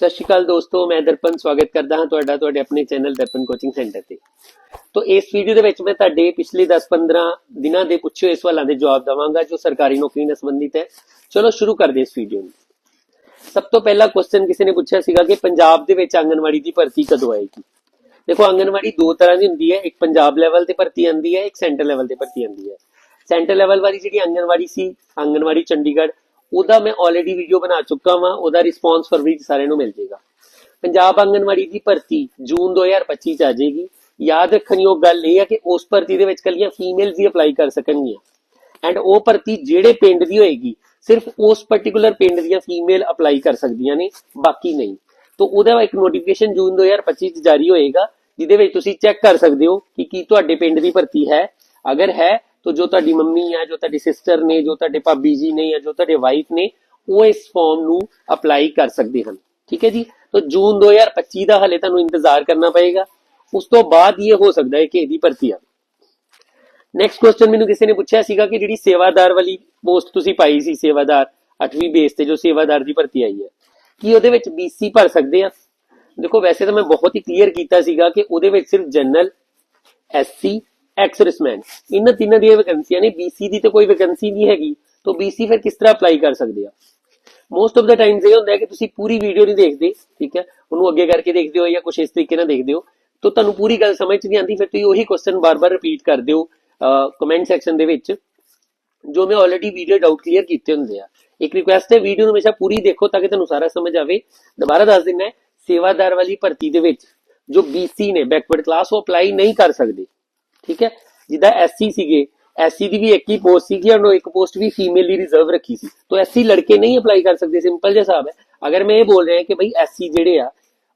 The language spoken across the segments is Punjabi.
ਸਤਿ ਸ਼੍ਰੀ ਅਕਾਲ ਦੋਸਤੋ, ਮੈਂ ਦਰਪਨ ਸਵਾਗਤ ਕਰਦਾ ਹਾਂ ਤੁਹਾਡਾ, ਤੁਹਾਡੇ ਆਪਣੇ ਚੈਨਲ ਦਰਪਨ ਕੋਚਿੰਗ ਸੈਂਟਰ ਤੇ। ਤੋਂ ਇਸ ਵੀਡੀਓ ਦੇ ਵਿੱਚ ਮੈਂ ਤੁਹਾਡੇ ਪਿਛਲੇ 10-15 ਦਿਨਾਂ ਦੇ ਪੁੱਛੇ ਹੋਏ ਸਵਾਲਾਂ ਦੇ ਜਵਾਬ ਦਵਾਂਗਾ, ਜੋ ਸਰਕਾਰੀ ਨੌਕਰੀ ਨਾਲ ਸੰਬੰਧਿਤ ਹੈ। ਚਲੋ ਸ਼ੁਰੂ ਕਰਦੇ ਇਸ ਵੀਡੀਓ ਨੂੰ। ਸਭ ਤੋਂ ਪਹਿਲਾ ਕੁਐਸਚਨ ਕਿਸੇ ਨੇ ਪੁੱਛਿਆ ਸੀਗਾ ਕਿ ਪੰਜਾਬ ਦੇ ਵਿੱਚ ਆਂਗਨਵਾੜੀ ਦੀ ਭਰਤੀ ਕਦੋਂ ਆਏਗੀ? ਦੇਖੋ, ਆਂਗਨਵਾੜੀ ਦੋ ਤਰ੍ਹਾਂ ਦੀ ਹੁੰਦੀ ਹੈ, ਇੱਕ ਪੰਜਾਬ ਲੈਵਲ ਤੇ ਭਰਤੀ ਆਉਂਦੀ ਹੈ, ਇੱਕ ਸੈਂਟਰ ਲੈਵਲ ਤੇ ਭਰਤੀ ਆਉਂਦੀ ਹੈ। ਸੈਂਟਰ ਲੈਵਲ ਵਾਲੀ ਜਿਹੜੀ ਆਂਗਨਵਾੜੀ ਸੀ, ਆਂਗਨਵਾੜੀ ਚੰਡੀਗੜ੍ਹ ਉਹਦਾ ਮੈਂ ਆਲਰੇਡੀ ਵੀਡੀਓ ਬਣਾ ਚੁੱਕਾ ਵਾਂ, ਉਹਦਾ ਰਿਸਪੌਂਸ ਫਰਵਰੀ 'ਚ ਸਾਰਿਆਂ ਨੂੰ ਮਿਲ ਜਾਏਗਾ। ਪੰਜਾਬ ਆਂਗਨਵਾੜੀ ਦੀ ਭਰਤੀ ਜੂਨ 2025 ਚ ਆ ਜਾਏਗੀ। ਯਾਦ ਰੱਖਣ ਗੱਲ ਇਹ ਹੈ ਕਿ ਉਸ ਭਰਤੀ ਦੇ ਵਿੱਚ ਕੱਲੀਆਂ ਫੀਮੇਲਸ ਹੀ ਅਪਲਾਈ ਕਰ ਸਕਣਗੀਆਂ। ਐਂਡ ਉਹ ਭਰਤੀ ਜਿਹੜੇ ਪਿੰਡ ਦੀ ਹੋਏਗੀ, ਸਿਰਫ ਉਸ ਪਾਰਟਿਕੂਲਰ ਪਿੰਡ ਦੀਆਂ ਫੀਮੇਲ ਅਪਲਾਈ ਕਰ ਸਕਦੀਆਂ ਨੇ, ਬਾਕੀ ਨਹੀਂ। ਤੋਂ ਉਹਦਾ ਇੱਕ ਨੋਟੀਫਿਕੇਸ਼ਨ ਜੂਨ 2025 ਚ ਜਾਰੀ ਹੋਏਗਾ, ਜਿਹਦੇ ਵਿੱਚ ਤੁਸੀਂ ਚੈੱਕ ਕਰ ਸਕਦੇ ਹੋ ਕਿ ਕੀ ਤੁਹਾਡੇ ਪਿੰਡ ਦੀ ਭਰਤੀ ਹੈ। ਅਗਰ ਹੈ ਤਾਂ ਜੋ ਤੁਹਾਡੀ ਮੰਮੀ ਹੈ ਜੋ ਤੁਹਾਡੀ ਸਿਸਟਰ ਨੇ, ਜੋ ਤੁਹਾਡੇ ਭਾਬੀ ਜੀ ਨੇ ਜਾਂ ਜੋ ਤੁਹਾਡੇ ਵਾਈਫ ਨੇ, ਉਹ ਇਸ ਫਾਰਮ ਨੂੰ ਅਪਲਾਈ ਕਰ ਸਕਦੇ ਹਨ। ਠੀਕ ਹੈ ਜੀ? ਤਾਂ ਜੂਨ 2025 ਦਾ ਹਲੇ ਤੁਹਾਨੂੰ ਇੰਤਜ਼ਾਰ ਕਰਨਾ ਪਏਗਾ। ਉਸ ਤੋਂ ਬਾਅਦ ਇਹ ਹੋ ਸਕਦਾ ਹੈ ਕਿ ਇਹਦੀ ਭਰਤੀ ਆਵੇ ਨੈਕਸਟ ਕੁਐਸਚਨ ਮੈਨੂੰ ਕਿਸੇ ਨੇ ਪੁੱਛਿਆ ਸੀਗਾ ਕਿ ਜਿਹੜੀ ਸੇਵਾਦਾਰ ਵਾਲੀ ਪੋਸਟ ਤੁਸੀਂ ਪਾਈ ਸੀ, ਸੇਵਾਦਾਰ 8ਵੀਂ ਬੇਸ ਤੇ ਜੋ ਸੇਵਾਦਾਰ ਦੀ ਭਰਤੀ ਆਈ ਹੈ, ਕੀ ਉਹਦੇ ਵਿੱਚ BC ਭਰ ਸਕਦੇ ਆ? ਦੇਖੋ, ਵੈਸੇ ਤਾਂ ਮੈਂ ਬਹੁਤ ਹੀ ਕਲੀਅਰ ਕੀਤਾ ਸੀਗਾ ਕਿ ਉਹਦੇ ਵਿੱਚ ਸਿਰਫ ਜਨਰਲ ਐਸਸੀ ਐਕਸ ਇਹਨਾਂ ਤਿੰਨਾਂ ਦੀਆਂ ਵੈਕੈਂਸੀਆਂ ਨੇ BC ਦੀ ਤਾਂ ਕੋਈ ਵੈਕੈਂਸੀ ਨਹੀਂ ਹੈਗੀ। ਤਾਂ BC ਫਿਰ ਕਿਸ ਤਰ੍ਹਾਂ ਅਪਲਾਈ ਕਰ ਸਕਦੇ ਆ? ਮੋਸਟ ਆਫ ਦਾ ਟਾਈਮਸ ਇਹ ਹੁੰਦਾ ਹੈ ਕਿ ਤੁਸੀਂ ਪੂਰੀ ਵੀਡੀਓ ਨਹੀਂ ਦੇਖਦੇ, ਠੀਕ ਹੈ? ਉਹਨੂੰ ਅੱਗੇ ਕਰਕੇ ਦੇਖਦੇ ਹੋ ਜਾਂ ਕੁਝ ਇਸ ਤਰੀਕੇ ਨਾਲ ਦੇਖਦੇ ਹੋ। ਤਾਂ ਤੁਹਾਨੂੰ ਪੂਰੀ ਗੱਲ ਸਮਝ ਨਹੀਂ ਆਉਂਦੀ, ਫਿਰ ਤੁਸੀਂ ਉਹੀ ਕੁਐਸਚਨ ਬਾਰ-ਬਾਰ ਰਿਪੀਟ ਕਰਦੇ ਹੋ ਕਮੈਂਟ ਸੈਕਸ਼ਨ ਦੇ ਵਿੱਚ, ਜੋ ਮੈਂ ਆਲਰੇਡੀ ਵੀਡੀਓ ਡਾਊਟ ਕਲੀਅਰ ਕੀਤੇ ਹੁੰਦੇ ਆ। ਇੱਕ ਰਿਕੁਐਸਟ ਹੈ ਵੀਡੀਓ ਨੂੰ ਹਮੇਸ਼ਾ ਪੂਰੀ ਦੇਖੋ ਤਾਂ ਕਿ ਤੁਹਾਨੂੰ ਸਾਰਾ ਸਮਝ ਆਵੇ। ਦੁਬਾਰਾ ਦੱਸ ਦਿੰਦਾ ਸੇਵਾਦਾਰ ਵਾਲੀ ਭਰਤੀ ਦੇ ਵਿੱਚ ਜੋ BC ਨੇ ਬੈਕਵਰਡ ਕਲਾਸ ਉਹ ਅਪਲਾਈ ਨਹੀਂ ਕਰ ਸਕਦੇ। ਠੀਕ ਹੈ? ਜਿੱਦਾਂ SC ਸੀਗੇ SC ਦੀ ਵੀ ਇੱਕ ਹੀ ਪੋਸਟ ਸੀਗੀ ਔਰ ਇੱਕ ਪੋਸਟ ਵੀ ਫੀਮੇਲ ਲਈ ਰਿਜ਼ਰਵ ਰੱਖੀ ਸੀ। ਤਾਂ SC ਲੜਕੇ ਨਹੀਂ ਅਪਲਾਈ ਕਰ ਸਕਦੇ ਸਿੰਪਲ ਜਿਹਾ ਹਿਸਾਬ ਹੈ। ਅਗਰ ਮੈਂ ਇਹ ਬੋਲ ਰਿਹਾ ਕਿ ਬਈ SC ਜਿਹੜੇ ਆ,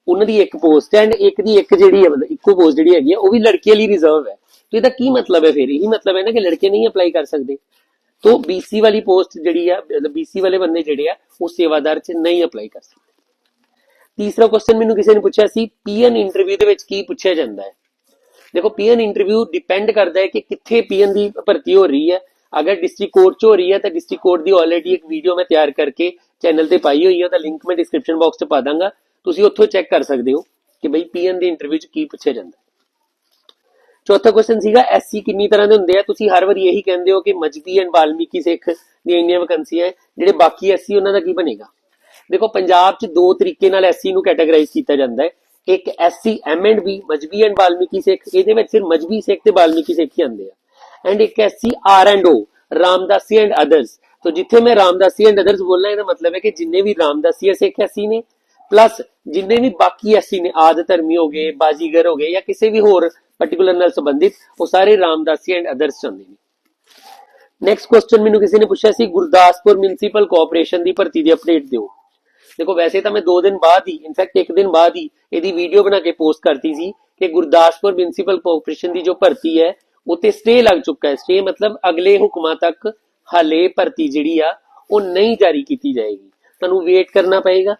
ਉਹਨਾਂ ਦੀ ਇੱਕ ਪੋਸਟ ਐਂਡ ਇੱਕ ਦੀ ਇੱਕ ਜਿਹੜੀ ਹੈ, ਮਤਲਬ ਇੱਕੋ ਪੋਸਟ ਜਿਹੜੀ ਹੈਗੀ ਆ, ਉਹ ਵੀ ਲੜਕੀਆਂ ਲਈ ਰਿਜ਼ਰਵ ਹੈ। ਤਾਂ ਇਹਦਾ ਕੀ ਮਤਲਬ ਹੈ ਫਿਰ? ਇਹੀ ਮਤਲਬ ਹੈ ਨਾ ਕਿ ਲੜਕੇ ਨਹੀਂ ਅਪਲਾਈ ਕਰ ਸਕਦੇ। तो BC ਵਾਲੀ ਪੋਸਟ ਜਿਹੜੀ ਆ, ਮਤਲਬ BC ਵਾਲੇ ਬੰਦੇ ਜਿਹੜੇ ਆ, ਉਹ ਸੇਵਾਦਾਰ ਚ ਨਹੀਂ ਅਪਲਾਈ ਕਰ ਸਕਦੇ। ਤੀਸਰਾ ਕੁਐਸਚਨ ਮੈਨੂੰ ਕਿਸੇ ਨੇ ਪੁੱਛਿਆ ਸੀ ਪੀਐਨ ਇੰਟਰਵਿਊ ਦੇ ਵਿੱਚ ਕੀ ਪੁੱਛਿਆ ਜਾਂਦਾ ਹੈ? ਦੇਖੋ ਪੀਐਨ ਇੰਟਰਵਿਊ ਡਿਪੈਂਡ ਕਰਦਾ ਹੈ ਕਿ ਕਿੱਥੇ ਪੀਐਨ ਦੀ ਭਰਤੀ ਹੋ ਰਹੀ ਹੈ। ਅਗਰ ਡਿਸਟ੍ਰਿਕਟ ਕੋਰਟ 'ਚ ਹੋ ਰਹੀ ਹੈ, ਤਾਂ ਡਿਸਟ੍ਰਿਕਟ ਕੋਰਟ ਦੀ ਆਲਰੇਡੀ ਇੱਕ ਵੀਡੀਓ ਮੈਂ ਤਿਆਰ ਕਰਕੇ ਚੈਨਲ ਤੇ ਪਾਈ ਹੋਈ ਹੈ। ਤਾਂ ਲਿੰਕ ਮੈਂ ਡਿਸਕ੍ਰਿਪਸ਼ਨ ਬਾਕਸ 'ਚ ਪਾ ਦਾਂਗਾ। ਤੁਸੀਂ ਉੱਥੋਂ ਚੈੱਕ ਕਰ ਸਕਦੇ ਹੋ ਕਿ ਬਈ ਪੀਐਨ ਦੇ ਇੰਟਰਵਿਊ 'ਚ ਕੀ ਪੁੱਛਿਆ ਜਾਂਦਾ ਚੌਥਾ ਕੁਐਸਚਨ ਸੀਗਾ ਐਸਸੀ ਕਿੰਨੀ ਤਰ੍ਹਾਂ ਦੇ ਹੁੰਦੇ ਆ? ਤੁਸੀਂ ਹਰ ਵਾਰੀ ਇਹੀ ਕਹਿੰਦੇ ਹੋ ਕਿ ਮਜਬੀ ਐਂਡ ਵਾਲਮੀਕੀ ਸਿੱਖ ਦੀਆਂ ਇੰਨੀਆਂ ਵੈਕੈਂਸੀਆਂ ਜਿਹੜੇ ਬਾਕੀ ਐਸਸੀ ਉਹਨਾਂ ਦਾ ਕੀ ਬਣੇਗਾ? ਦੇਖੋ, ਪੰਜਾਬ 'ਚ ਦੋ ਤਰੀਕੇ ਨਾਲ ਐਸਸੀ ਨੂੰ ਕੈਟਾਗਰਾਈਜ਼ ਕੀਤਾ ਜਾਂਦਾ ਹੈ। ਇੱਕ SC M and Mazhabi and Balmiki Sikh, ਇਹਦੇ ਵਿੱਚ ਸਿਰਫ ਮਜਬੀ ਸਿੱਖ ਤੇ ਬਾਲਮੀਕੀ ਸਿੱਖ ਹੀ ਆਉਂਦੇ ਆ। ਐਂਡ ਇੱਕ SC R and O, Ramdasi and others तो ਜਿੱਥੇ ਮੈਂ ਰਾਮਦਾਸੀ ਐਂਡ ਅਦਰਸ ਬੋਲਣਾ, ਇਹਦਾ ਮਤਲਬ ਹੈ ਕਿ ਜਿੰਨੇ ਵੀ ਰਾਮਦਾਸੀ ਸਿੱਖ ਐਸੀ ਨੇ ਪਲੱਸ ਜਿੰਨੇ ਵੀ ਬਾਕੀ ਐਸੀ ਨੇ, ਆਦ ਧਰਮੀ ਹੋ ਗਏ, ਬਾਜੀਗਰ ਹੋ ਗਏ ਜਾਂ ਕਿਸੇ ਵੀ ਹੋਰ ਪਾਰਟਿਕੂਲਰ ਨਾਲ ਸੰਬੰਧਿਤ, ਉਹ ਸਾਰੇ ਰਾਮਦਾਸੀ ਐਂਡ ਅਦਰਸ ਚਾਹੁੰਦੇ ਨੇ। ਨੈਕਸਟ ਕੁਐਸਚਨ ਮੈਨੂੰ ਕਿਸੇ ਨੇ ਪੁੱਛਿਆ ਸੀ, ਗੁਰਦਾਸਪੁਰ ਮਿਊਨਿਸਪਲ ਕਾਰਪੋਰੇਸ਼ਨ ਦੀ ਭਰਤੀ ਦੀ ਅਪਡੇਟ ਦਿਓ। ਦੇਖੋ, ਵੈਸੇ ਤਾਂ ਮੈਂ 2 ਦਿਨ ਬਾਅਦ ਹੀ ਇਨਫੈਕਟ ਇੱਕ ਦਿਨ ਬਾਅਦ ਹੀ ਇਹਦੀ ਵੀਡੀਓ ਬਣਾ ਕੇ ਪੋਸਟ ਕਰਤੀ ਸੀ ਕਿ ਗੁਰਦਾਸਪੁਰ ਮਿਊਨਿਸਪਲ ਕਾਰਪੋਰੇਸ਼ਨ ਦੀ ਜੋ ਭਰਤੀ ਹੈ ਉਤੇ ਸਟੇ ਲੱਗ ਚੁੱਕਾ ਹੈ। ਸਟੇ ਮਤਲਬ ਅਗਲੇ ਹੁਕਮਾਂ ਤੱਕ ਹਾਲੇ ਭਰਤੀ ਜਿਹੜੀ ਆ, ਉਹ ਨਹੀਂ ਜਾਰੀ ਕੀਤੀ ਜਾਏਗੀ। ਤੁਹਾਨੂੰ ਵੇਟ ਕਰਨਾ ਪਏਗਾ।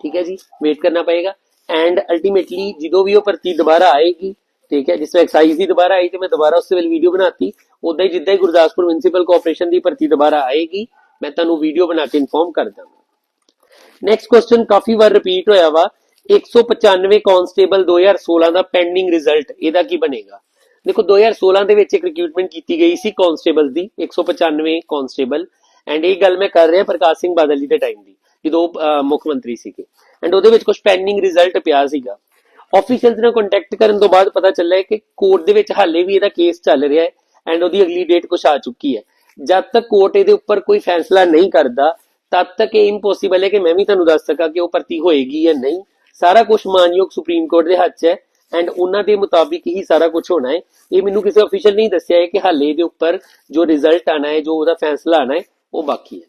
ਠੀਕ ਹੈ ਜੀ? ਵੇਟ ਕਰਨਾ ਪਏਗਾ। ਐਂਡ ਅਲਟੀਮੇਟਲੀ ਜਦੋਂ ਵੀ ਉਹ ਭਰਤੀ ਦੁਬਾਰਾ ਆਏਗੀ, ਠੀਕ ਹੈ, ਜਿਸ ਤਰ੍ਹਾਂ ਐਕਸਾਈਜ਼ ਦੀ ਦੁਬਾਰਾ ਆਈ ਤੇ ਮੈਂ ਦੁਬਾਰਾ ਉਸ ਵੇਲੇ ਵੀਡੀਓ ਬਣਾਤੀ ਉਦਾਂ ਹੀ ਜਿੱਦਾਂ ਹੀ ਗੁਰਦਾਸਪੁਰ ਮਿਊਨਿਸਪਲ ਕਾਰਪੋਰੇਸ਼ਨ ਦੀ ਭਰਤੀ ਦੁਬਾਰਾ ਆਏਗੀ, ਮੈਂ ਤੁਹਾਨੂੰ ਵੀਡੀਓ ਬਣਾ ਕੇ ਇਨਫੋਰਮ ਕਰ ਦਾਂਗਾ। ਨੈਕਸਟ ਕੁਐਸਚਨ ਕਾਫੀ ਵਾਰ ਰਿਪੀਟ ਹੋਇਆ ਵਾ। 195 ਕਾਂਸਟੇਬਲ 2016 ਦਾ ਪੈਂਡਿੰਗ ਰਿਜ਼ਲਟ ਇਹਦਾ ਕੀ ਬਣੇਗਾ? ਦੇਖੋ 2016 ਦੇ ਵਿੱਚ ਇੱਕ ਰਿਕਰੂਟਮੈਂਟ ਕੀਤੀ ਗਈ ਸੀ ਕਾਂਸਟੇਬਲ ਦੀ 195 ਕਾਂਸਟੇਬਲ ਐਂਡ ਇਹ ਗੱਲ ਮੈਂ ਕਰ ਰਿਹਾ ਪ੍ਰਕਾਸ਼ ਸਿੰਘ ਬਾਦਲ ਜੀ ਦੇ ਟਾਈਮ ਦੀ, ਜਦੋਂ ਮੁੱਖ ਮੰਤਰੀ ਸੀਗੇ। ਐਂਡ ਉਹਦੇ ਵਿੱਚ ਕੁਝ ਪੈਂਡਿੰਗ ਰਿਜ਼ਲਟ ਪਿਆ ਸੀਗਾ। ਆਫੀਸ਼ੀਅਲਸ ਨਾਲ ਕੰਟੈਕਟ ਕਰਨ ਤੋਂ ਬਾਅਦ ਪਤਾ ਚੱਲਿਆ ਕਿ ਕੋਰਟ ਦੇ ਵਿੱਚ ਹਾਲੇ ਵੀ ਇਹਦਾ ਕੇਸ ਚੱਲ ਰਿਹਾ ਹੈ। ਐਂਡ ਉਹਦੀ ਅਗਲੀ ਡੇਟ ਕੁਛ ਆ ਚੁੱਕੀ ਹੈ। ਜਦ ਤੱਕ ਕੋਰਟ ਇਹਦੇ ਉੱਪਰ ਕੋਈ ਫੈਸਲਾ ਨਹੀਂ ਕਰਦਾ ਤਦ ਤੱਕ ਇਹ ਇੰਪੋਸੀਬਲ ਹੈ ਕਿ ਮੈਂ ਵੀ ਤੁਹਾਨੂੰ ਦੱਸ ਸਕਾਂ ਕਿ ਉਹ ਭਰਤੀ ਹੋਏਗੀ ਜਾਂ ਨਹੀਂ। ਸਾਰਾ ਕੁਝ ਮਾਨਯੋਗ ਸੁਪਰੀਮ ਕੋਰਟ ਦੇ ਹੱਥ 'ਚ ਹੈ ਐਂਡ ਉਹਨਾਂ ਦੇ ਮੁਤਾਬਿਕ ਹੀ ਸਾਰਾ ਕੁਝ ਹੋਣਾ ਹੈ। ਇਹ ਮੈਨੂੰ ਕਿਸੇ ਅਫੀਸ਼ੀਅਲ ਨਹੀਂ ਦੱਸਿਆ ਹੈ ਕਿ ਹਾਲੇ ਦੇ ਉੱਪਰ ਜੋ ਰਿਜ਼ਲਟ ਆਣਾ ਹੈ, ਜੋ ਉਹਦਾ ਫੈਸਲਾ ਆਣਾ ਹੈ, ਉਹ ਬਾਕੀ ਹੈ।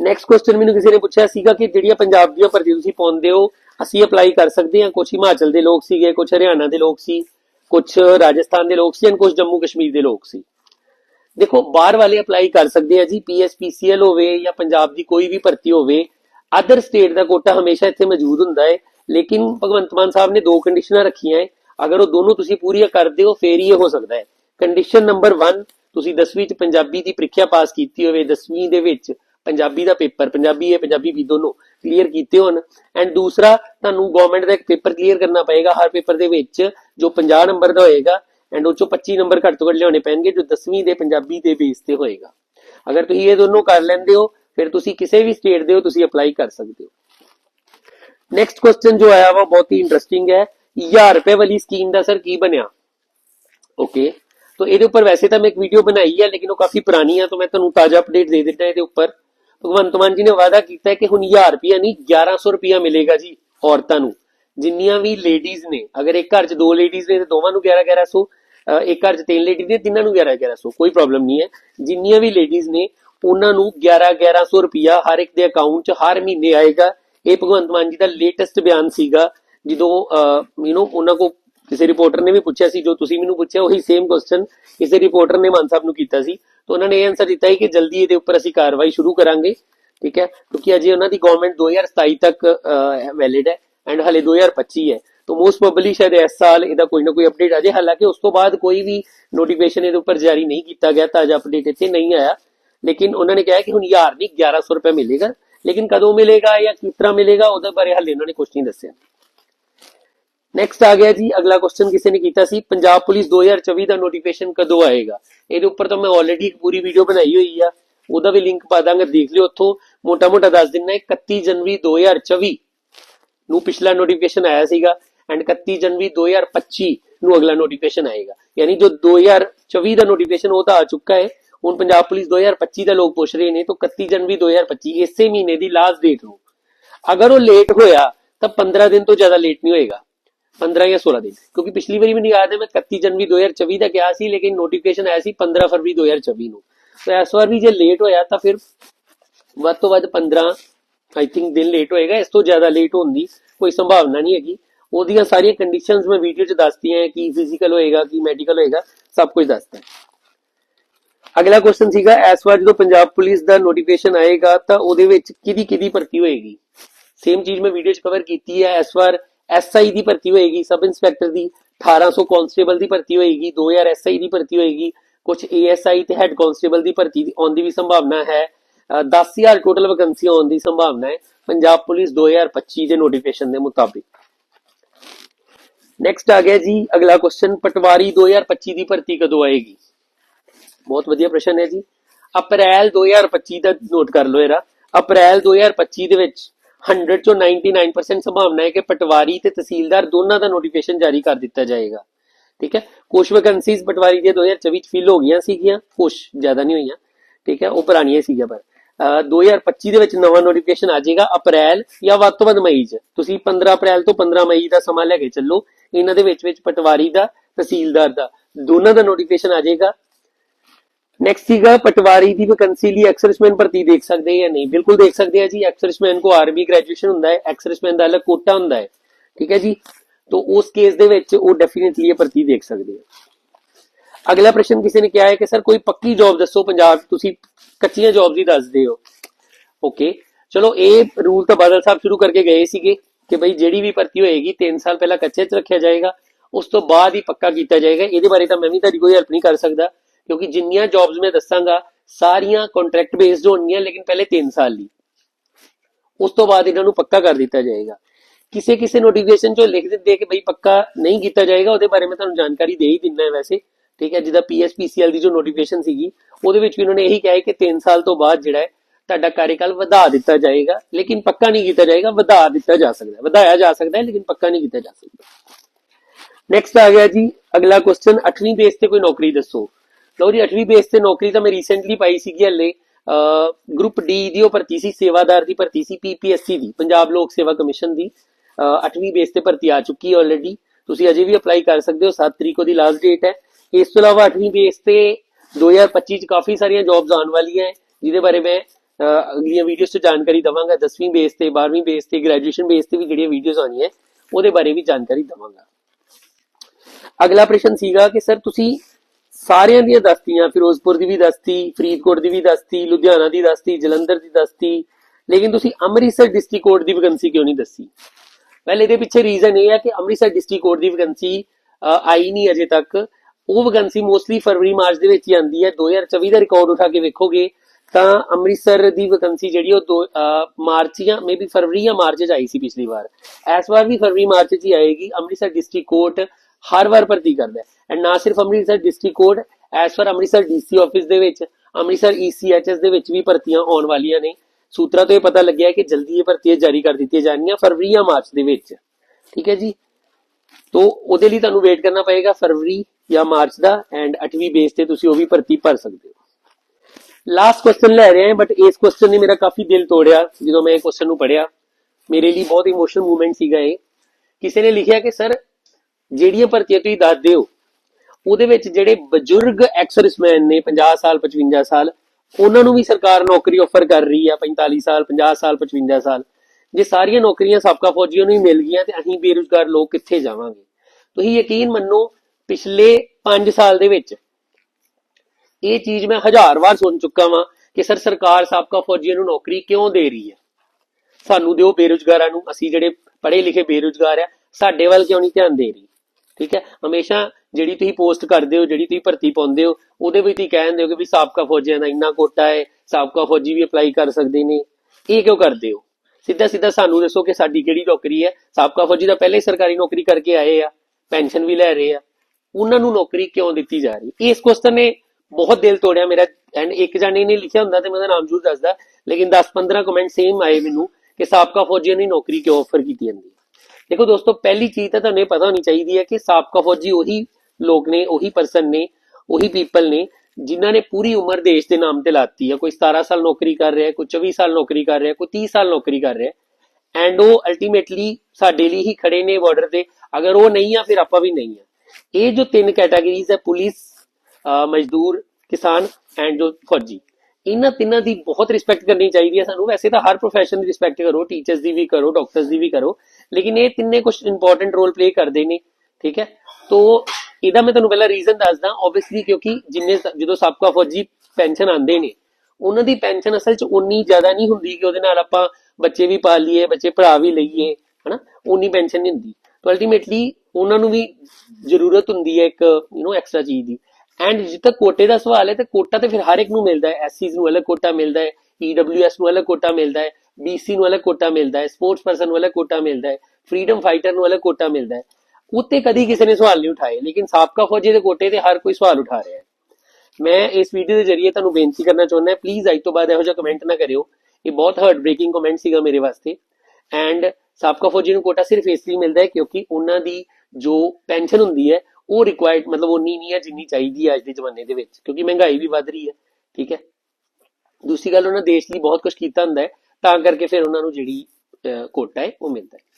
ਨੈਕਸਟ ਕੁਐਸਚਨ ਮੈਨੂੰ ਕਿਸੇ ਨੇ ਪੁੱਛਿਆ ਸੀਗਾ ਕਿ ਜਿਹੜੀਆਂ ਪੰਜਾਬ ਦੀਆਂ ਭਰਤੀ ਤੁਸੀਂ ਪਾਉਂਦੇ ਹੋ, ਅਸੀਂ ਅਪਲਾਈ ਕਰ ਸਕਦੇ ਹਾਂ? ਕੁਝ ਹਿਮਾਚਲ ਦੇ ਲੋਕ ਸੀਗੇ ਕੁਝ ਹਰਿਆਣਾ ਦੇ ਲੋਕ ਸੀ ਕੁਝ ਰਾਜਸਥਾਨ ਦੇ ਲੋਕ ਸੀ ਐਂਡ ਕੁਝ ਜੰਮੂ ਕਸ਼ਮੀਰ ਦੇ ਲੋਕ ਸੀ। ਦੇਖੋ, ਬਾਹਰ ਵਾਲੇ ਅਪਲਾਈ ਕਰ ਸਕਦੇ ਆ ਜੀ ਪੀਐਸਪੀਸੀਐਲ ਹੋਵੇ ਜਾਂ ਪੰਜਾਬ ਦੀ ਕੋਈ ਵੀ ਭਰਤੀ ਹੋਵੇ ਅਦਰ ਸਟੇਟ ਦਾ ਕੋਟਾ ਹਮੇਸ਼ਾ ਇੱਥੇ ਮੌਜੂਦ ਹੁੰਦਾ ਹੈ, ਲੇਕਿਨ ਭਗਵੰਤ ਮਾਨ ਸਾਹਿਬ ਨੇ ਦੋ ਕੰਡੀਸ਼ਨਾਂ ਰੱਖੀਆਂ ਹੈ, ਅਗਰ ਉਹ ਦੋਨੋਂ ਤੁਸੀਂ ਪੂਰੀਆਂ ਕਰਦੇ ਹੋ, ਫੇਰ ਹੀ ਇਹ ਹੋ ਸਕਦਾ ਹੈ। ਕੰਡੀਸ਼ਨ ਨੰਬਰ 1 ਤੁਸੀਂ 10ਵੀਂ ਚ ਪੰਜਾਬੀ ਦੀ ਪ੍ਰੀਖਿਆ ਪਾਸ ਕੀਤੀ ਹੋਵੇ 10ਵੀਂ ਦੇ ਵਿੱਚ ਪੰਜਾਬੀ ਦਾ ਪੇਪਰ, ਪੰਜਾਬੀ ਹੈ ਪੰਜਾਬੀ ਵੀ ਦੋਨੋਂ ਕਲੀਅਰ ਕੀਤੇ ਹੋਣ। ਐਂਡ ਦੂਸਰਾ, ਤੁਹਾਨੂੰ ਗਵਰਨਮੈਂਟ ਦਾ ਇੱਕ ਪੇਪਰ ਕਲੀਅਰ ਕਰਨਾ ਪਏਗਾ, ਹਰ ਪੇਪਰ ਦੇ ਵਿੱਚ ਜੋ 50 ਨੰਬਰ ਦਾ ਹੋਏਗਾ ਐਂਡ ਉਹ ਚੋਂ 25 ਨੰਬਰ ਘੱਟ ਤੋਂ ਘੱਟ ਲਿਆਉਣੇ ਪੈਣਗੇ ਜੋ 10ਵੀਂ ਦੇ ਪੰਜਾਬੀ ਦੇ ਬੇਸ ਤੇ ਹੋਏਗਾ। ਅਗਰ ਤੁਸੀਂ ਇਹ ਦੋਨੋਂ ਕਰ ਲੈਂਦੇ ਹੋ, ਫਿਰ ਤੁਸੀਂ ਕਿਸੇ ਵੀ ਸਟੇਟ ਦੇ ਹੋ, ਤੁਸੀਂ ਅਪਲਾਈ ਕਰ ਸਕਦੇ ਹੋ। ਨੈਕਸਟ ਕੁਐਸਚਨ ਜੋ ਆਇਆ ਵਾ, ਬਹੁਤ ਹੀ ਇੰਟਰਸਟਿੰਗ ਹੈ। 1000 ਰੁਪਏ ਵਾਲੀ ਸਕੀਮ ਦਾ ਸਰ ਕੀ ਬਣਿਆ? ਓਕੇ तो ਇਹਦੇ ਉੱਪਰ ਵੈਸੇ ਤਾਂ ਮੈਂ ਇੱਕ ਵੀਡੀਓ ਬਣਾਈ ਹੈ ਲੇਕਿਨ ਉਹ ਕਾਫੀ ਪੁਰਾਣੀ ਹੈ ਤਾਂ ਮੈਂ ਤੁਹਾਨੂੰ ਤਾਜ਼ਾ ਅਪਡੇਟ ਦੇ ਦਿੱਤਾ ਇਹਦੇ ਉੱਪਰ। ਭਗਵੰਤ ਮਾਨ ਜੀ ਨੇ ਵਾਅਦਾ ਕੀਤਾ ਹੈ ਕਿ ਹੁਣ 1000 ਰੁਪਿਆ ਨਹੀਂ 1100 ਰੁਪਿਆ ਮਿਲੇਗਾ ਜੀ ਔਰਤਾਂ ਨੂੰ। ਜਿੰਨੀਆਂ ਵੀ ਲੇਡੀਜ਼ ਨੇ, ਅਗਰ ਇੱਕ ਘਰ 'ਚ ਦੋ ਲੇਡੀਜ਼ ਨੇ, ਤੇ ਦੋਵਾਂ ਨੂੰ 11 1100 ਅਹ ਇੱਕ ਘਰ 'ਚ ਤਿੰਨ ਲੇਡੀਜ਼ ਨੇ, ਤਿੰਨਾਂ ਨੂੰ 11 1100 ਕੋਈ ਪ੍ਰੋਬਲਮ ਨਹੀਂ ਹੈ। ਜਿੰਨੀਆਂ ਵੀ ਲੇਡੀਜ਼ ਨੇ, ਉਹਨਾਂ ਨੂੰ 11 1100 ਰੁਪਿਆ ਹਰ ਇੱਕ ਦੇ ਅਕਾਊਂਟ 'ਚ ਹਰ ਮਹੀਨੇ ਆਏਗਾ। ਇਹ ਭਗਵੰਤ ਮਾਨ ਜੀ ਦਾ ਲੇਟੈਸਟ ਬਿਆਨ ਸੀਗਾ। ਜਦੋਂ ਯੂ نو ਉਹਨਾਂ ਕੋ ਕਿਸੇ ਰਿਪੋਰਟਰ ਨੇ ਵੀ ਪੁੱਛਿਆ ਸੀ, ਜੋ ਤੁਸੀਂ ਮੈਨੂੰ ਪੁੱਛਿਆ, ਉਹੀ ਸੇਮ ਕੁਐਸਚਨ ਕਿਸੇ ਰਿਪੋਰਟਰ ਨੇ ਮਾਨ ਸਾਹਿਬ ਨੂੰ ਕੀਤਾ ਸੀ। ਤਾਂ ਉਹਨਾਂ ਨੇ ਇਹ ਆਨਸਰ ਦਿੱਤਾ ਹੈ ਕਿ ਜਲਦੀ ਇਹਦੇ ਉੱਪਰ ਅਸੀਂ ਕਾਰਵਾਈ ਸ਼ੁਰੂ ਕਰਾਂਗੇ। ਠੀਕ ਹੈ? ਕਿਉਂਕਿ ਅਜੇ ਉਹਨਾਂ ਦੀ ਗਵਰਨਮੈਂਟ 2027 ਤੱਕ ਵੈਲਿਡ ਹੈ ਐਂਡ ਹਲੇ 2025 ਹੈ। ਤਾਂ ਮੋਸਟ ਪ੍ਰੋਬਬਲੀ ਸ਼ਾਇਦ ਇਸ ਸਾਲ ਇਹਦਾ ਕੋਈ ਨਾ ਕੋਈ ਅਪਡੇਟ ਆ ਜਾਏ ਹਾਲਾਂਕਿ ਉਸ ਤੋਂ ਬਾਅਦ ਕੋਈ ਵੀ ਨੋਟੀਫਿਕੇਸ਼ਨ ਇਹਦੇ ਉੱਪਰ ਜਾਰੀ ਨਹੀਂ ਕੀਤਾ ਗਿਆ ਤਾਜ਼ਾ ਅਪਡੇਟ ਇੱਥੇ ਨਹੀਂ ਆਇਆ ਲੇਕਿਨ ਉਹਨਾਂ ਨੇ ਕਿਹਾ ਕਿ ਹੁਣ 1000 ਨਹੀਂ 1100 ਰੁਪਏ ਮਿਲੇਗਾ ਲੇਕਿਨ ਕਦੋਂ ਮਿਲੇਗਾ ਜਾਂ ਕਿਸ ਮਿਲੇਗਾ ਉਹਦੇ ਬਾਰੇ ਹਾਲੇ ਉਹਨਾਂ ਨੇ ਕੁਝ ਨਹੀਂ ਦੱਸਿਆ ਨੈਕਸਟ ਆ ਗਿਆ ਜੀ ਅਗਲਾ ਕੁਐਸਚਨ ਕਿਸੇ ਨੇ ਕੀਤਾ ਸੀ ਪੰਜਾਬ ਪੁਲਿਸ 2024 ਦਾ ਨੋਟੀਫਿਕੇਸ਼ਨ ਕਦੋਂ ਆਏਗਾ ਇਹਦੇ ਉੱਪਰ ਤਾਂ ਮੈਂ ਆਲਰੇਡੀ ਇੱਕ ਪੂਰੀ ਵੀਡੀਓ ਬਣਾਈ ਹੋਈ ਆ ਉਹਦਾ ਵੀ ਲਿੰਕ ਪਾ ਦਾਂਗਾ ਦੇਖ ਲਿਓ ਉੱਥੋਂ ਮੋਟਾ-ਮੋਟਾ ਦੱਸ ਦਿੰਨਾ 31 ਜਨਵਰੀ 2024 ਨੂੰ ਪਿਛਲਾ ਨੋਟੀਫਿਕੇਸ਼ਨ ਆਇਆ ਸੀਗਾ ਐਂਡ 31 ਜਨਵਰੀ 2025 ਨੂੰ ਅਗਲਾ ਨੋਟੀਫਿਕੇਸ਼ਨ ਆਏਗਾ ਯਾਨੀ ਜੋ 2024 ਦਾ ਨੋਟੀਫਿਕੇਸ਼ਨ ਉਹ ਤਾਂ ਆ ਚੁੱਕਾ ਹੈ ਹੁਣ ਪੰਜਾਬ ਪੁਲਿਸ 2025 ਦਾ ਲੋਕ ਪੁੱਛ ਰਹੇ ਨੇ ਤਾਂ 31 ਜਨਵਰੀ 2025 ਇਸੇ ਮਹੀਨੇ ਦੀ ਲਾਸਟ ਡੇਟ ਨੂੰ ਅਗਰ ਉਹ ਲੇਟ ਹੋਇਆ ਤਾਂ 15 ਦਿਨ ਤੋਂ ਜ਼ਿਆਦਾ ਲੇਟ ਨਹੀਂ ਹੋਏਗਾ 15 ਜਾਂ 16 ਦਿਨ ਕਿਉਂਕਿ ਪਿਛਲੀ ਵਾਰੀ ਮੈਨੂੰ ਯਾਦ ਹੈ ਮੈਂ 31 ਜਨਵਰੀ 2024 ਦਾ ਕਿਹਾ ਸੀ ਲੇਕਿਨ ਨੋਟੀਫਿਕੇਸ਼ਨ ਆਇਆ ਸੀ 15 ਫਰਵਰੀ 2024 ਨੂੰ ਤਾਂ ਇਸ ਵਾਰ ਵੀ ਜੇ ਲੇਟ ਹੋਇਆ ਤਾਂ ਫਿਰ ਵੱਧ ਤੋਂ ਵੱਧ 15 ਆਈ ਥਿੰਕ ਦਿਨ ਲੇਟ ਹੋਏਗਾ ਇਸ ਤੋਂ ਜ਼ਿਆਦਾ ਲੇਟ ਹੋਣ ਦੀ ਕੋਈ ਸੰਭਾਵਨਾ ਨਹੀਂ ਹੈਗੀ ਉਹਦੀਆਂ ਸਾਰੀਆਂ ਕੰਡੀਸ਼ਨਸ ਮੈਂ ਵੀਡੀਓ 'ਚ ਦੱਸਤੀਆਂ ਕਿ ਫਿਜ਼ੀਕਲ ਹੋਏਗਾ, ਕਿ ਮੈਡੀਕਲ ਹੋਏਗਾ, ਸਭ ਕੁਝ ਦੱਸਦਾ ਹੈ। ਅਗਲਾ ਕੁਐਸਚਨ ਸੀਗਾ, ਇਸ ਵਾਰ ਜਦੋਂ ਪੰਜਾਬ ਪੁਲਿਸ ਦਾ ਨੋਟੀਫਿਕੇਸ਼ਨ ਆਏਗਾ, ਤਾਂ ਉਹਦੇ ਵਿੱਚ ਕਿਹਦੀ ਕਿਹਦੀ ਭਰਤੀ ਹੋਏਗੀ? ਸੇਮ ਚੀਜ਼ ਮੈਂ ਵੀਡੀਓ 'ਚ ਕਵਰ ਕੀਤੀ ਹੈ, ਇਸ ਵਾਰ ਐਸਆਈ ਦੀ ਭਰਤੀ ਹੋਏਗੀ, ਸਬ ਇੰਸਪੈਕਟਰ ਦੀ। 1800 ਕਾਂਸਟੇਬਲ ਦੀ ਭਰਤੀ ਹੋਏਗੀ 2000 ਐਸਆਈ ਦੀ ਭਰਤੀ ਹੋਏਗੀ ਕੁਝ ਏਐਸਆਈ ਤੇ ਹੈੱਡ ਕਾਂਸਟੇਬਲ ਦੀ ਭਰਤੀ ਆਉਣ ਦੀ ਵੀ ਸੰਭਾਵਨਾ ਹੈ। ਅਹ 10000 ਟੋਟਲ ਵੈਕੈਂਸੀ ਆਉਣ ਦੀ ਸੰਭਾਵਨਾ ਹੈ। ਪੰਜਾਬ ਪੁਲਿਸ 2025 ਦੇ ਨੋਟੀਫਿਕੇਸ਼ਨ ਦੇ ਮੁਤਾਬਿਕ। ਨੈਕਸਟ ਆ ਗਿਆ ਜੀ, ਅਗਲਾ ਕੁਐਸਚਨ ਪਟਵਾਰੀ 2025 ਦੀ ਭਰਤੀ ਕਦੋਂ ਆਏਗੀ? ਬਹੁਤ ਵਧੀਆ ਪ੍ਰਸ਼ਨ ਹੈ ਜੀ। ਅਪ੍ਰੈਲ 2025 ਦਾ ਨੋਟ ਕਰ ਲਓ ਇਹਦਾ ਅਪ੍ਰੈਲ 2025 ਦੇ ਵਿੱਚ 100 ਚੋਂ 99% ਸੰਭਾਵਨਾ ਹੈ ਕਿ ਪਟਵਾਰੀ ਤੇ ਤਹਿਸੀਲਦਾਰ ਦੋਨਾਂ ਦਾ ਨੋਟੀਫਿਕੇਸ਼ਨ ਜਾਰੀ ਕਰ ਦਿੱਤਾ ਜਾਏਗਾ। ਠੀਕ ਹੈ? ਕੁਝ ਵੈਕੈਂਸੀਜ਼ ਪਟਵਾਰੀ ਦੀਆਂ 2024 ਚ ਫਿਲ ਹੋ ਗਈਆਂ ਸੀਗੀਆਂ ਕੁਝ ਜ਼ਿਆਦਾ ਨਹੀਂ ਹੋਈਆਂ। ਠੀਕ ਹੈ? ਉਹ ਪੁਰਾਣੀਆਂ ਸੀਗੀਆਂ ਪਰ। 2025 ਦੇ ਵਿੱਚ ਨਵਾਂ ਨੋਟੀਫਿਕੇਸ਼ਨ ਆ ਜਾਏਗਾ ਅਪ੍ਰੈਲ ਜਾਂ ਵੱਧ ਤੋਂ ਵੱਧ ਮਈ 'ਚ। ਤੁਸੀਂ 15 ਅਪ੍ਰੈਲ ਤੋਂ 15 ਮਈ ਦਾ ਸਮਾਂ ਲੈ ਕੇ ਚੱਲੋ। ਇਹਨਾਂ ਦੇ ਵਿੱਚ ਵਿੱਚ ਪਟਵਾਰੀ ਦਾ, ਤਹਿਸੀਲਦਾਰ ਦਾ, ਦੋਨਾਂ ਦਾ ਨੋਟੀਫਿਕੇਸ਼ਨ ਆ ਜਾਏਗਾ। ਨੈਕਸਟ ਸੀਗਾ ਪਟਵਾਰੀ ਦੀ ਵੈਕੈਂਸੀ ਲਈ ਐਕਸਰਸਮੈਨ ਭਰਤੀ ਦੇਖ ਸਕਦੇ ਜਾਂ ਨਹੀਂ। ਬਿਲਕੁਲ ਦੇਖ ਸਕਦੇ ਆ ਜੀ ਐਕਸਰਸਮੈਨ ਕੋ ਆਰਬੀ ਗ੍ਰੈਜੂਏਸ਼ਨ ਹੁੰਦਾ ਹੈ ਐਕਸਰਸਮੈਨ ਦਾ ਅਲੱਗ ਕੋਟਾ ਹੁੰਦਾ ਹੈ। ਠੀਕ ਹੈ ਜੀ? ਤੋਂ ਉਸ ਕੇਸ ਦੇ ਵਿੱਚ ਉਹ ਡੈਫੀਨਿਟਲੀ ਇਹ ਭਰਤੀ ਦੇਖ ਸਕਦੇ ਆ। ਅਗਲਾ ਪ੍ਰਸ਼ਨ ਕਿਸੇ ਨੇ ਕਿਹਾ ਹੈ ਕਿ, ਸਰ, ਕੋਈ ਪੱਕੀ ਜੌਬ ਦੱਸੋ ਪੰਜਾਬ ਤੁਸੀਂ ਕੱਚੀਆਂ ਜੌਬਸ ਹੀ ਦੱਸਦੇ ਹੋ। ਓਕੇ ਚਲੋ ਇਹ ਰੂਲ ਤਾਂ ਬਾਦਲ ਸਾਹਿਬ ਸ਼ੁਰੂ ਕਰਕੇ ਗਏ ਸੀਗੇ ਕਿ ਬਈ ਜਿਹੜੀ ਵੀ ਭਰਤੀ ਹੋਏਗੀ 3 ਸਾਲ ਪਹਿਲਾਂ ਕੱਚੇ 'ਚ ਰੱਖਿਆ ਜਾਏਗਾ, ਉਸ ਤੋਂ ਬਾਅਦ ਹੀ ਪੱਕਾ ਕੀਤਾ ਜਾਏਗਾ। ਇਹਦੇ ਬਾਰੇ ਤਾਂ ਮੈਂ ਵੀ ਤੁਹਾਡੀ ਕੋਈ ਹੈਲਪ ਨਹੀਂ ਕਰ ਸਕਦਾ, ਕਿਉਂਕਿ ਜਿੰਨੀਆਂ ਜੌਬਸ ਮੈਂ ਦੱਸਾਂਗਾ, ਸਾਰੀਆਂ ਕੰਟਰੈਕਟ ਬੇਸਡ ਹੋਣਗੀਆਂ, ਲੇਕਿਨ ਪਹਿਲੇ 3 ਸਾਲ ਲਈ। ਉਸ ਤੋਂ ਬਾਅਦ ਇਹਨਾਂ ਨੂੰ ਪੱਕਾ ਕਰ ਦਿੱਤਾ ਜਾਏਗਾ। ਕਿਸੇ ਕਿਸੇ ਨੋਟੀਫਿਕੇਸ਼ਨ ਚੋਂ ਲਿਖ ਦਿੰਦੇ ਕਿ ਬਈ ਪੱਕਾ ਨਹੀਂ ਕੀਤਾ ਜਾਏਗਾ, ਉਹਦੇ ਬਾਰੇ ਮੈਂ ਤੁਹਾਨੂੰ ਜਾਣਕਾਰੀ ਦੇ ਹੀ ਦਿੰਦਾ ਹੈ ਵੈਸੇ। ਠੀਕ ਹੈ ਜਿਹਦਾ ਪੀਐਸਪੀਸੀਐਲ ਦੀ ਜੋ ਨੋਟੀਫਿਕੇਸ਼ਨ ਸੀਗੀ, ਉਹਦੇ ਵਿੱਚ ਵੀ ਉਹਨਾਂ ਨੇ ਇਹੀ ਕਿਹਾ ਹੈ ਕਿ 3 ਸਾਲ ਤੋਂ ਬਾਅਦ ਜਿਹੜਾ ਹੈ, ਤੁਹਾਡਾ ਕਾਰਜਕਾਲ ਵਧਾ ਦਿੱਤਾ ਜਾਏਗਾ, ਲੇਕਿਨ ਪੱਕਾ ਨਹੀਂ ਕੀਤਾ ਜਾਏਗਾ, ਵਧਾ ਦਿੱਤਾ ਜਾ ਸਕਦਾ ਹੈ। ਵਧਾਇਆ ਜਾ ਸਕਦਾ ਹੈ, ਲੇਕਿਨ ਪੱਕਾ ਨਹੀਂ ਕੀਤਾ ਜਾ ਸਕਦਾ। ਨੈਕਸਟ ਆ ਗਿਆ ਜੀ, ਅਗਲਾ ਕੁਐਸਚਨ 8ਵੀਂ ਬੇਸ ਤੇ ਕੋਈ ਨੌਕਰੀ ਦੱਸੋ। ਲਓ ਜੀ 8ਵੀਂ ਬੇਸ ਤੇ ਨੌਕਰੀ ਤਾਂ ਮੈਂ ਰੀਸੈਂਟਲੀ ਪਾਈ ਸੀਗੀ ਹਲੇ। ਗਰੁੱਪ ਡੀ ਦੀ ਉਹ ਭਰਤੀ ਸੀ, ਸੇਵਾਦਾਰ ਦੀ ਭਰਤੀ ਸੀ ਪੀਪੀਐਸਸੀ ਦੀ, ਪੰਜਾਬ ਲੋਕ ਸੇਵਾ ਕਮਿਸ਼ਨ ਦੀ। 8ਵੀਂ ਬੇਸ ਤੇ ਭਰਤੀ ਆ ਚੁੱਕੀ ਹੈ ਆਲਰੇਡੀ ਤੁਸੀਂ ਅਜੇ ਵੀ ਅਪਲਾਈ ਕਰ ਸਕਦੇ ਹੋ 7 ਤਰੀਕ ਉਹਦੀ ਲਾਸਟ ਡੇਟ ਹੈ। ਇਸ ਤੋਂ ਇਲਾਵਾ 8ਵੀਂ ਬੇਸ ਤੇ 2025 ਚ ਕਾਫੀ ਸਾਰੀਆਂ ਜੌਬਸ ਆਉਣ ਵਾਲੀਆਂ ਹੈ, ਜਿਹਦੇ ਬਾਰੇ ਮੈਂ ਅਗਲੀਆਂ ਵੀਡੀਓਜ਼ 'ਚ ਜਾਣਕਾਰੀ ਦਵਾਂਗਾ 10ਵੀਂ ਬੇਸ ਤੇ 12ਵੀਂ ਬੇਸ ਤੇ ਗ੍ਰੈਜੂਏਸ਼ਨ ਬੇਸ ਤੇ ਵੀ ਜਿਹੜੀਆਂ ਵੀਡੀਓਜ਼ ਆਉਣੀਆਂ ਉਹਦੇ ਬਾਰੇ ਵੀ ਜਾਣਕਾਰੀ ਦਵਾਂਗਾ। ਅਗਲਾ ਪ੍ਰਸ਼ਨ ਸੀਗਾ ਕਿ ਸਰ ਤੁਸੀਂ ਸਾਰਿਆਂ ਦੀਆਂ ਦੱਸਤੀਆਂ, ਫਿਰੋਜ਼ਪੁਰ ਦੀ ਵੀ ਦੱਸਤੀ, ਫਰੀਦਕੋਟ ਦੀ ਵੀ ਦੱਸਤੀ, ਲੁਧਿਆਣਾ ਦੀ ਦੱਸਤੀ, ਜਲੰਧਰ ਦੀ ਦੱਸਤੀ, ਲੇਕਿਨ ਤੁਸੀਂ ਅੰਮ੍ਰਿਤਸਰ ਡਿਸਟ੍ਰਿਕਟ ਕੋਰਟ ਦੀ ਵੈਕੈਂਸੀ ਕਿਉਂ ਨਹੀਂ ਦੱਸੀ? ਵੈਲ ਇਹਦੇ ਪਿੱਛੇ ਰੀਜ਼ਨ ਇਹ ਹੈ ਕਿ ਅੰਮ੍ਰਿਤਸਰ ਡਿਸਟ੍ਰਿਕਟ ਕੋਰਟ ਦੀ ਵੈਕੈਂਸੀ ਆਈ ਨਹੀਂ ਅਜੇ ਤੱਕ। ਉਹ ਵੈਕੈਂਸੀ ਮੋਸਟਲੀ ਫਰਵਰੀ, ਮਾਰਚ ਦੇ ਵਿੱਚ ਹੀ ਆਉਂਦੀ ਹੈ। 2024 ਦਾ ਰਿਕਾਰਡ ਉਠਾ ਕੇ ਵੇਖੋਗੇ ਤਾਂ ਅੰਮ੍ਰਿਤਸਰ ਦੀ ਵੈਕੰਸੀ ਜਿਹੜੀ ਉਹ ਮਾਰਚ ਜਾਂ ਮੇਬੀ ਫਰਵਰੀ ਜਾਂ ਮਾਰਚ ਚ ਆਈ ਸੀ ਪਿਛਲੀ ਵਾਰ। ਇਸ ਵਾਰ ਵੀ ਫਰਵਰੀ, ਮਾਰਚ ਚ ਹੀ ਆਏਗੀ। ਅੰਮ੍ਰਿਤਸਰ ਡਿਸਟ੍ਰਿਕਟ ਕੋਰਟ ਹਰ ਵਾਰ ਭਰਤੀ ਕਰਦਾ ਹੈ। ਐਂਡ ਨਾ ਸਿਰਫ Amritsar district court as far Amritsar DC office ਦੇ ਵਿੱਚ, ਅੰਮ੍ਰਿਤਸਰ ਈਸੀਐਚਐਸ ਦੇ ਵਿੱਚ ਵੀ ਭਰਤੀਆਂ ਆਉਣ ਵਾਲੀਆਂ ਨੇ। ਸੂਤਰਾਂ ਤੋਂ ਇਹ ਪਤਾ ਲੱਗਿਆ ਕਿ ਜਲਦੀ ਇਹ ਭਰਤੀਆਂ ਜਾਰੀ ਕਰ ਦਿੱਤੀਆਂ ਜਾਣਗੀਆਂ ਫਰਵਰੀ ਜਾਂ ਮਾਰਚ ਦੇ ਵਿੱਚ। ਠੀਕ ਹੈ ਜੀ? ਤੋ ਉਹਦੇ ਲਈ ਤੁਹਾਨੂੰ ਵੇਟ ਕਰਨਾ ਪਏਗਾ ਫਰਵਰੀ ਜਾਂ ਮਾਰਚ ਦਾ ਐਂਡ 8ਵੀਂ ਬੇਸ ਤੇ ਤੁਸੀਂ ਉਹ ਵੀ ਭਰਤੀ ਭਰ ਸਕਦੇ ਹੋ। ਲਾਸਟ ਕੁਐਸਚਨ ਲੈ ਰਹੇ ਹਾਂ ਬਟ ਇਸ ਕੁਐਸਚਨ ਨੇ ਮੇਰਾ ਕਾਫੀ ਦਿਲ ਤੋੜਿਆ ਜਦੋਂ ਮੈਂ ਇਹ ਕੁਐਸਚਨ ਨੂੰ ਪੜਿਆ ਮੇਰੇ ਲਈ ਬਹੁਤ ਇਮੋਸ਼ਨਲ ਮੂਮੈਂਟ ਸੀਗਾ ਇਹ। ਕਿਸੇ ਨੇ ਲਿਖਿਆ ਕਿ, ਸਰ, ਜਿਹੜੀਆਂ ਭਰਤੀਆਂ ਤੁਸੀਂ ਦੱਸਦੇ ਹੋ, ਉਹਦੇ ਵਿੱਚ ਜਿਹੜੇ ਬਜ਼ੁਰਗ ਐਕਸਰਸਮੈਨ ਨੇ 50 ਸਾਲ 55 ਸਾਲ, ਉਹਨਾਂ ਨੂੰ ਵੀ ਸਰਕਾਰ ਨੌਕਰੀ ਆਫਰ ਕਰ ਰਹੀ ਆ 45 ਸਾਲ 50 ਸਾਲ 55 ਸਾਲ। ਜੇ ਸਾਰੀਆਂ ਨੌਕਰੀਆਂ ਸਾਬਕਾ ਫੌਜੀਆਂ ਨੂੰ ਹੀ ਮਿਲ ਗਈਆਂ ਤੇ ਅਸੀਂ ਬੇਰੁਜ਼ਗਾਰ ਲੋਕ ਕਿੱਥੇ ਜਾਵਾਂਗੇ? ਤੁਸੀਂ ਯਕੀਨ ਮੰਨੋ, ਪਿਛਲੇ 5 ਸਾਲ ਦੇ ਵਿੱਚ ਇਹ ਚੀਜ਼ ਮੈਂ ਹਜ਼ਾਰ ਵਾਰ ਸੁਣ ਚੁੱਕਾ ਵਾਂ ਕਿ ਸਰ ਸਰਕਾਰ ਸਾਬਕਾ ਫੌਜੀਆਂ ਨੂੰ ਨੌਕਰੀ ਕਿਉਂ ਦੇ ਰਹੀ ਹੈ? ਸਾਨੂੰ ਦਿਓ ਬੇਰੁਜ਼ਗਾਰਾਂ ਨੂੰ, ਅਸੀਂ ਜਿਹੜੇ ਪੜ੍ਹੇ ਲਿਖੇ ਬੇਰੁਜ਼ਗਾਰ ਆ, ਸਾਡੇ ਵੱਲ ਕਿਉਂ ਨਹੀਂ ਧਿਆਨ ਦੇ ਰਹੀ? ਠੀਕ ਹੈ? ਹਮੇਸ਼ਾ ਜਿਹੜੀ ਤੁਸੀਂ ਪੋਸਟ ਕਰਦੇ ਹੋ, ਜਿਹੜੀ ਤੁਸੀਂ ਭਰਤੀ ਪਾਉਂਦੇ ਹੋ, ਉਹਦੇ ਵਿੱਚ ਤੁਸੀਂ ਕਹਿੰਦੇ ਹੋ ਕਿ ਵੀ ਸਾਬਕਾ ਫੌਜੀਆਂ ਦਾ ਇੰਨਾ ਕੋਟਾ ਹੈ, ਸਾਬਕਾ ਫੌਜੀ ਵੀ ਅਪਲਾਈ ਕਰ ਸਕਦੇ ਨੇ। ਇਹ ਕਿਉਂ ਕਰਦੇ ਹੋ? ਸਿੱਧਾ ਸਿੱਧਾ ਸਾਨੂੰ ਦੱਸੋ ਕਿ ਸਾਡੀ ਕਿਹੜੀ ਨੌਕਰੀ ਹੈ। ਸਾਬਕਾ ਫੌਜੀ ਤਾਂ ਪਹਿਲੇ ਹੀ ਸਰਕਾਰੀ ਨੌਕਰੀ ਕਰਕੇ ਆਏ ਆ, ਪੈਨਸ਼ਨ ਵੀ ਲੈ ਰਹੇ ਆ। ਉਹਨਾਂ ਨੂੰ ਨੌਕਰੀ ਕਿਉਂ ਦਿੱਤੀ ਜਾ ਰਹੀ? ਇਸ ਕੁਐਸਚਨ ਨੇ ਬਹੁਤ ਦਿਲ ਤੋੜਿਆ ਮੇਰਾ ਐਂਡ ਇੱਕ ਜਾਣੇ ਨੇ ਲਿਖਿਆ ਹੁੰਦਾ ਤੇ ਮੈਂ ਉਹਦਾ ਨਾਮ ਜ਼ਰੂਰ ਦੱਸਦਾ। ਲੇਕਿਨ 10-15 ਕਮੈਂਟ ਸੇਮ ਆਏ ਮੈਨੂੰ ਕਿ ਸਾਬਕਾ ਫੌਜੀਆਂ ਦੀ ਨੌਕਰੀ ਕਿਉਂ ਆਫਰ ਕੀਤੀ ਜਾਂਦੀ ਹੈ। ਦੇਖੋ ਦੋਸਤੋ, ਪਹਿਲੀ ਚੀਜ਼ ਤਾਂ ਤੁਹਾਨੂੰ ਇਹ ਪਤਾ ਹੋਣੀ ਚਾਹੀਦੀ ਹੈ ਕਿ ਸਾਬਕਾ ਫੌਜੀ ਉਹੀ ਲੋਕ ਨੇ, ਉਹੀ ਪਰਸਨ ਨੇ, ਉਹੀ ਪੀਪਲ ਨੇ ਜਿਨ੍ਹਾਂ ਨੇ ਪੂਰੀ ਉਮਰ ਦੇਸ਼ ਦੇ ਨਾਮ ਤੇ ਲਾਤੀ ਹੈ ਕੋਈ 17 ਸਾਲ ਨੌਕਰੀ ਕਰ ਰਿਹਾ ਹੈ ਕੋਈ 24 ਸਾਲ ਨੌਕਰੀ ਕਰ ਰਿਹਾ ਹੈ ਕੋਈ 30 ਸਾਲ ਨੌਕਰੀ ਕਰ ਰਿਹਾ ਹੈ ਐਂਡ ਉਹ ਅਲਟੀਮੇਟਲੀ ਸਾਡੇ ਲਈ ਹੀ ਖੜੇ ਨੇ ਬਾਰਡਰ ਤੇ ਅਗਰ ਉਹ ਨਹੀਂ ਆ ਫਿਰ ਆਪਾਂ ਵੀ ਨਹੀਂ ਆ ਇਹ ਜੋ ਤਿੰਨ ਕੈਟਾਗਰੀਜ਼ ਹੈ ਪੁਲਿਸ ਅਹ ਮਜ਼ਦੂਰ ਕਿਸਾਨ ਐਂਡ ਜੋ ਫੌਜੀ ਇਹਨਾਂ ਤਿੰਨਾਂ ਦੀ ਬਹੁਤ ਰਿਸਪੈਕਟ ਕਰਨੀ ਚਾਹੀਦੀ ਹੈ ਸਾਨੂੰ ਵੈਸੇ ਤਾਂ ਹਰ ਪ੍ਰੋਫੈਸ਼ਨ ਦੀ ਰਿਸਪੈਕਟ ਕਰੋ ਟੀਚਰਸ ਦੀ ਵੀ ਕਰੋ ਡਾਕਟਰਸ ਦੀ ਵੀ ਕਰੋ ਲੇਕਿਨ ਇਹ ਤਿੰਨੇ ਕੁਝ ਇੰਪੋਰਟੈਂਟ ਰੋਲ ਪਲੇ ਕਰਦੇ ਨੇ ਠੀਕ ਹੈ? ਤੋ ਇਹਦਾ ਮੈਂ ਤੁਹਾਨੂੰ ਪਹਿਲਾਂ ਰੀਜ਼ਨ ਦੱਸਦਾ ਆਬਵੀਅਸਲੀ ਕਿਉਂਕਿ ਜਿੰਨੇ ਜਦੋਂ ਸਾਬਕਾ ਫੌਜੀ ਪੈਨਸ਼ਨ ਆਂਦੇ ਨੇ, ਉਹਨਾਂ ਦੀ ਪੈਨਸ਼ਨ ਅਸਲ 'ਚ ਉਨੀ ਜ਼ਿਆਦਾ ਨਹੀਂ ਹੁੰਦੀ ਕਿ ਉਹਦੇ ਨਾਲ ਆਪਾਂ ਬੱਚੇ ਵੀ ਪਾਲ ਲਈਏ, ਬੱਚੇ ਪੜਾ ਵੀ ਲਈਏ, ਹਨਾ? ਉਨੀ ਪੈਨਸ਼ਨ ਨਹੀਂ ਹੁੰਦੀ। ਤੋ ਅਲਟੀਮੇਟਲੀ ਉਹਨਾਂ ਨੂੰ ਵੀ ਜ਼ਰੂਰਤ ਹੁੰਦੀ ਹੈ ਇੱਕ ਯੂ نو ਐਕਸਟਰਾ ਚੀਜ਼ ਦੀ। ਐਂਡ ਜਿੱਥੇ ਕੋਟੇ ਦਾ ਸਵਾਲ ਹੈ, ਤੇ ਕੋਟਾ ਤੇ ਫਿਰ ਹਰ ਇੱਕ ਨੂੰ ਮਿਲਦਾ ਹੈ। ਐਸਸੀਜ਼ ਨੂੰ ਅਲੱਗ ਕੋਟਾ ਮਿਲਦਾ ਹੈ ਈਡਬਲਯੂਐਸ ਨੂੰ ਅਲੱਗ ਕੋਟਾ ਮਿਲਦਾ ਹੈ ਬੀਸੀ ਨੂੰ ਅਲੱਗ ਕੋਟਾ ਮਿਲਦਾ ਹੈ ਸਪੋਰਟਸ ਪਰਸਨ ਨੂੰ ਅਲੱਗ ਕੋਟਾ ਮਿਲਦਾ ਹੈ ਫਰੀडम ਫਾਈਟਰ ਨੂੰ ਅਲੱਗ ਕੋਟਾ ਮਿਲਦਾ ਹੈ। ਉੱਤੇ ਕਦੀ ਕਿਸੇ ਨੇ ਸਵਾਲ ਨਹੀਂ ਉਠਾਏ, ਲੇਕਿਨ ਸਾਬਕਾ ਫੌਜੀ ਦੇ ਕੋਟੇ ਤੇ ਹਰ ਕੋਈ ਸਵਾਲ ਉਠਾ ਰਿਹਾ ਹੈ। ਮੈਂ ਇਸ ਵੀਡੀਓ ਦੇ ਜ਼ਰੀਏ ਤੁਹਾਨੂੰ ਬੇਨਤੀ ਕਰਨਾ ਚਾਹੁੰਦਾ ਪਲੀਜ਼ ਅੱਜ ਤੋਂ ਬਾਅਦ ਇਹੋ ਜਿਹਾ ਕਮੈਂਟ ਨਾ ਕਰਿਓ। ਇਹ ਬਹੁਤ ਹਰਟ ਬ੍ਰੇਕਿੰਗ ਕਮੈਂਟ ਸੀਗਾ ਮੇਰੇ ਵਾਸਤੇ। ਐਂਡ ਸਾਬਕਾ ਫੌਜੀ ਨੂੰ ਕੋਟਾ ਸਿਰਫ ਇਸ ਲਈ ਮਿਲਦਾ ਹੈ ਕਿਉਂਕਿ ਉਹਨਾਂ ਦੀ ਜੋ ਪੈਨਸ਼ਨ ਹੁੰਦੀ ਹੈ, ਉਹ ਰਿਕੁਆਇਰਡ ਮਤਲਬ ਉਨੀ ਨਹੀਂ ਹੈ ਜਿੰਨੀ ਚਾਹੀਦੀ ਹੈ ਅੱਜ ਦੇ ਜ਼ਮਾਨੇ ਦੇ ਵਿੱਚ, ਕਿਉਂਕਿ ਮਹਿੰਗਾਈ ਵੀ ਵੱਧ ਰਹੀ ਹੈ, ਠੀਕ ਹੈ। ਦੂਸਰੀ ਗੱਲ, ਉਹਨਾਂ ਦੇਸ਼ ਲਈ ਬਹੁਤ ਕੁਝ ਕੀਤਾ ਹੁੰਦਾ ਹੈ, ਤਾਂ ਕਰਕੇ ਫਿਰ ਉਹਨਾਂ ਨੂੰ ਜਿਹੜੀ ਕੋਟਾ ਹੈ, ਉਹ ਮਿਲਦਾ ਹੈ।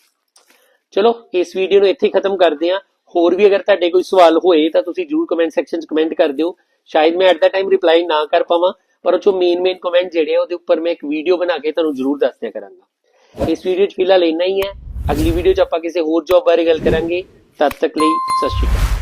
ਚਲੋ, ਇਸ ਵੀਡੀਓ ਨੂੰ ਇੱਥੇ ਹੀ ਖਤਮ ਕਰਦੇ ਹਾਂ। ਹੋਰ ਵੀ ਅਗਰ ਤੁਹਾਡੇ ਕੋਈ ਸਵਾਲ ਹੋਏ, ਤਾਂ ਤੁਸੀਂ ਜਰੂਰ ਕਮੈਂਟ ਸੈਕਸ਼ਨ 'ਚ ਕਮੈਂਟ ਕਰ ਦਿਓ। ਸ਼ਾਇਦ ਮੈਂ ਐਟ ਦਾ ਟਾਈਮ ਰਿਪਲਾਈ ਨਾ ਕਰ ਪਾਵਾਂ, ਪਰ ਉਹ ਚੋਂ ਮੇਨ ਮੇਨ ਕਮੈਂਟ ਜਿਹੜੇ ਆ, ਉਹਦੇ ਉੱਪਰ ਮੈਂ ਇੱਕ ਵੀਡੀਓ ਬਣਾ ਕੇ ਤੁਹਾਨੂੰ ਜਰੂਰ ਦੱਸ ਦਿਆ ਕਰਾਂਗਾ। ਇਸ ਵੀਡੀਓ 'ਚ ਫਿਲਹਾਲ ਇੰਨਾ ਹੀ ਹੈ। ਅਗਲੀ ਵੀਡੀਓ 'ਚ ਆਪਾਂ ਕਿਸੇ ਹੋਰ ਜੌਬ ਬਾਰੇ ਗੱਲ ਕਰਾਂਗੇ। ਤਦ ਤੱਕ ਲਈ ਸਤਿ ਸ਼੍ਰੀ ਅਕਾਲ।